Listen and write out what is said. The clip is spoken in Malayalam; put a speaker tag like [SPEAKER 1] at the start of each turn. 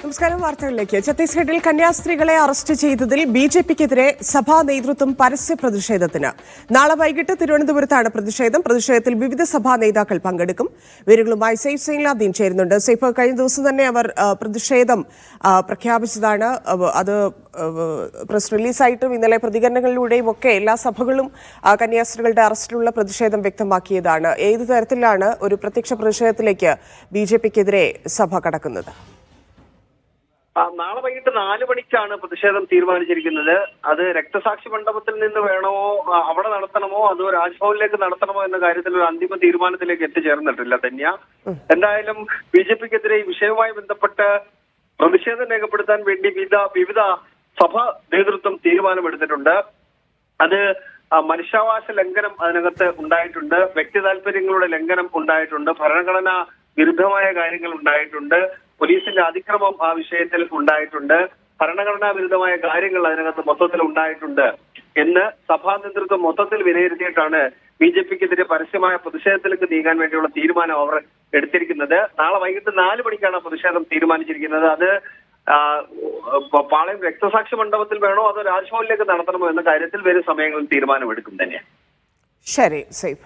[SPEAKER 1] നമസ്കാരം വാർത്തകളിലേക്ക്. ഛത്തീസ്ഗഡിൽ കന്യാസ്ത്രീകളെ അറസ്റ്റ് ചെയ്തതിൽ ബി ജെ പിക്കെതിരെ സഭാ നേതൃത്വം പരസ്യ പ്രതിഷേധത്തിന്. നാളെ വൈകിട്ട് തിരുവനന്തപുരത്താണ് പ്രതിഷേധം. പ്രതിഷേധത്തിൽ വിവിധ സഭാ നേതാക്കൾ പങ്കെടുക്കും. വിവരങ്ങളുമായി സെയ്ഫ് സൈലാദ്ദീൻ ചേരുന്നുണ്ട്. സെയ്ഫ് കഴിഞ്ഞ ദിവസം തന്നെ അവർ പ്രതിഷേധം പ്രഖ്യാപിച്ചതാണ്. അത് പ്രസ് റിലീസായിട്ടും ഇന്നലെ പ്രതികരണങ്ങളിലൂടെയും ഒക്കെ എല്ലാ സഭകളും കന്യാസ്ത്രീകളുടെ അറസ്റ്റിലുള്ള പ്രതിഷേധം വ്യക്തമാക്കിയതാണ്. ഏത് തരത്തിലാണ് ഒരു പ്രത്യക്ഷ പ്രതിഷേധത്തിലേക്ക് ബി ജെ പിക്കെതിരെ സഭ കടക്കുന്നത്?
[SPEAKER 2] നാളെ വൈകിട്ട് നാല് മണിക്കാണ് പ്രതിഷേധം തീരുമാനിച്ചിരിക്കുന്നത്. അത് രക്തസാക്ഷി മണ്ഡപത്തിൽ നിന്ന് വേണമോ അവിടെ നടത്തണമോ അതോ രാജ്ഭവനിലേക്ക് നടത്തണമോ എന്ന കാര്യത്തിൽ ഒരു അന്തിമ തീരുമാനത്തിലേക്ക് എത്തിച്ചേർന്നിട്ടില്ല ധന്യ. എന്തായാലും ബി ജെ പിക്കെതിരെ ഈ വിഷയവുമായി ബന്ധപ്പെട്ട് പ്രതിഷേധം രേഖപ്പെടുത്താൻ വേണ്ടി വിവിധ വിവിധ സഭ നേതൃത്വം തീരുമാനമെടുത്തിട്ടുണ്ട്. അത് മനുഷ്യാവകാശ ലംഘനം അതിനകത്ത് ഉണ്ടായിട്ടുണ്ട്. വ്യക്തി താല്പര്യങ്ങളുടെ ലംഘനം ഉണ്ടായിട്ടുണ്ട്. ഭരണഘടന വിരുദ്ധമായ കാര്യങ്ങൾ ഉണ്ടായിട്ടുണ്ട്. പോലീസിന്റെ അതിക്രമം ആ വിഷയത്തിൽ ഉണ്ടായിട്ടുണ്ട്. ഭരണഘടനാ വിരുദ്ധമായ കാര്യങ്ങൾ അതിനകത്ത് മൊത്തത്തിൽ ഉണ്ടായിട്ടുണ്ട് എന്ന് സഭാ നേതൃത്വം മൊത്തത്തിൽ വിലയിരുത്തിയിട്ടാണ് ബി ജെ പിക്കെതിരെ പരസ്യമായ പ്രതിഷേധത്തിലേക്ക് നീങ്ങാൻ വേണ്ടിയുള്ള തീരുമാനം അവർ എടുത്തിരിക്കുന്നത്. നാളെ വൈകിട്ട് നാല് മണിക്കാണ് പ്രതിഷേധം തീരുമാനിച്ചിരിക്കുന്നത്. അത് പാളയം രക്തസാക്ഷി മണ്ഡപത്തിൽ വേണോ അതോ രാജ്ഭവനിലേക്ക് നടത്തണമോ എന്ന കാര്യത്തിൽ വരും സമയങ്ങളിൽ തീരുമാനമെടുക്കും തന്നെ
[SPEAKER 1] ശരി സെയ്ഫ്